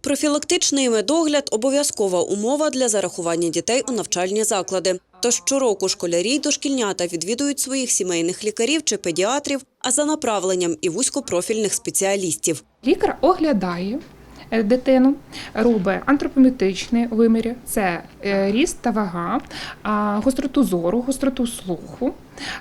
Профілактичний медогляд – обов'язкова умова для зарахування дітей у навчальні заклади. Тож щороку школярі й дошкільнята відвідують своїх сімейних лікарів чи педіатрів, а за направленням і вузькопрофільних спеціалістів. Лікар оглядає е, дитину, робить антропометричні виміри, це е, ріст та вага, гостроту зору, гостроту слуху,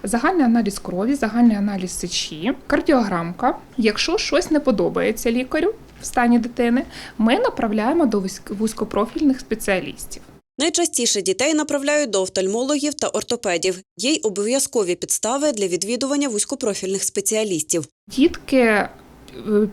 загальний аналіз крові, загальний аналіз сечі, кардіограмка. Якщо щось не подобається лікарю в стані дитини, ми направляємо до вузьк- вузькопрофільних спеціалістів. Найчастіше дітей направляють до офтальмологів та ортопедів. Є й обов'язкові підстави для відвідування вузькопрофільних спеціалістів. Дітки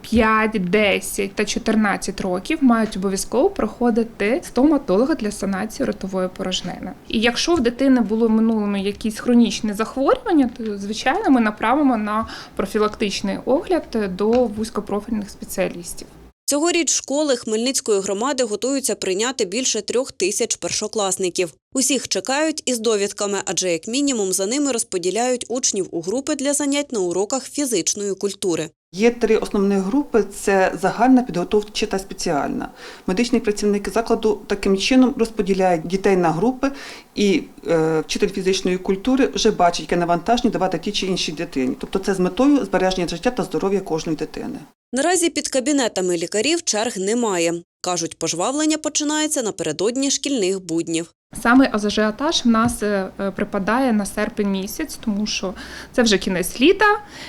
5, 10 та 14 років мають обов'язково проходити стоматолога для санації ротової порожнини. І якщо в дитини було в минулому якісь хронічні захворювання, то звичайно ми направимо на профілактичний огляд до вузькопрофільних спеціалістів. Цьогоріч школи Хмельницької громади готуються прийняти більше трьох тисяч першокласників. Усіх чекають із довідками, адже як мінімум за ними розподіляють учнів у групи для занять на уроках фізичної культури. Є три основні групи: це загальна, підготовча та спеціальна. Медичні працівники закладу таким чином розподіляють дітей на групи, і е, вчитель фізичної культури вже бачить, яке навантаження давати тій чи іншій дитині. Тобто це з метою збереження життя та здоров'я кожної дитини. Наразі під кабінетами лікарів черг немає. Кажуть, пожвавлення починається напередодні шкільних буднів. Саме ажіотаж в нас е, е, припадає на серпень місяць, тому що це вже кінець літа.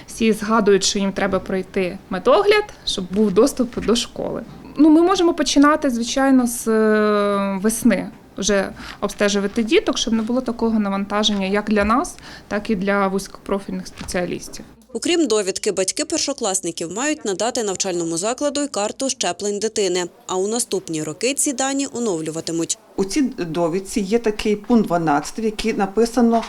Всі згадують, що їм треба пройти медогляд, щоб був доступ до школи. Ну, ми можемо починати, звичайно, з е, весни. Вже обстежувати діток, щоб не було такого навантаження як для нас, так і для вузькопрофільних спеціалістів. Окрім довідки, батьки першокласників мають надати навчальному закладу й карту щеплень дитини. А у наступні роки ці дані оновлюватимуть. У цій довідці є такий пункт 12, в який написано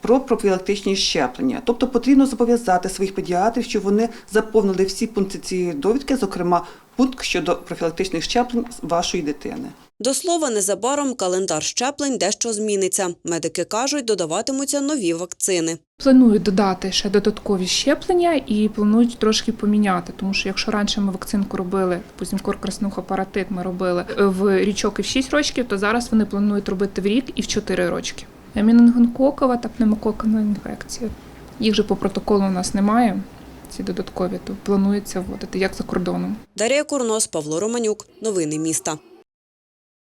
про профілактичні щеплення. Тобто потрібно зобов'язати своїх педіатрів, щоб вони заповнили всі пункти цієї довідки, зокрема пункт щодо профілактичних щеплень вашої дитини. До слова, незабаром календар щеплень дещо зміниться. Медики кажуть, додаватимуться нові вакцини. Планують додати ще додаткові щеплення і планують трошки поміняти, тому що якщо раніше ми вакцинку робили, допустим, коркраснуха паратит ми робили в річок і в 6 років, то зараз вони планують робити в рік і в 4 рочки. Мінонгококова та пневмококова інфекція. Їх же по протоколу у нас немає. Ці додаткові, то планується вводити як за кордоном. Дар'я Курнос, Павло Романюк. Новини міста.